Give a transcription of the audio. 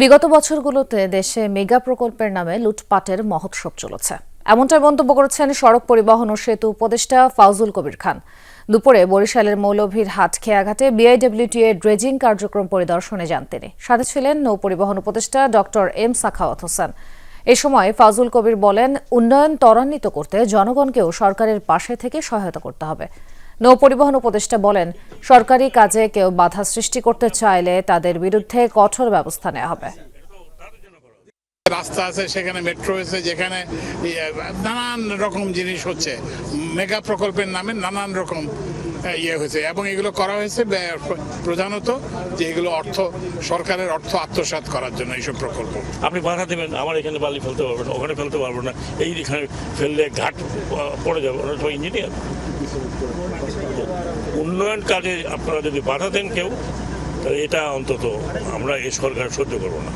বিগত বছরগুলোতে দেশে মেগা প্রকল্পের নামে লুটপাটের মহোৎসব চলেছে। এমনটাই মন্তব্য করেছেন সড়ক পরিবহন ও সেতু উপদেষ্টা ফাউজুল কবির খান। দুপুরে বরিশালের মৌলভীর হাট খেয়াঘাটে বিআইডব্লিউটি এর ড্রেজিং কার্যক্রম পরিদর্শনে যান তিনি। সাথে ছিলেন নৌ পরিবহন উপদেষ্টা ডক্টর এম সাখাওয়াত হোসেন। এ সময় ফাজুল কবির বলেন, উন্নয়ন ত্বরান্বিত করতে জনগণকেও সরকারের পাশে থেকে সহায়তা করতে হবে। নৌ পরিবহন উপদেষ্টা বলেন সরকারি কাজে কেউ বাধা সৃষ্টি করতে চাইলে তাদের বিরুদ্ধে কঠোর ব্যবস্থা নেওয়া হবে। রাস্তা আছে সেখানে মেট্রো হয়েছে যেখানে ইয়ে, নানান রকম জিনিস হচ্ছে। মেগা প্রকল্পের নামে নানান রকম ইয়ে হয়েছে। এবং এগুলো করা হয়েছে প্রধানত যে এগুলো অর্থ, সরকারের অর্থ আত্মসাৎ করার জন্য এইসব প্রকল্প। আপনি বাধা দেবেন, আমার এখানে বালি ফেলতে পারব না, ওখানে ফেলতে পারব না, এই এখানে ফেললে ঘাট পড়ে যাবে, ওরা তো ইঞ্জিনিয়ার উন্নয়ন কাজে আপনারা যদি বাধা দেন কেউ, তাহলে এটা অন্তত আমরা এই সরকার সহ্য করব না।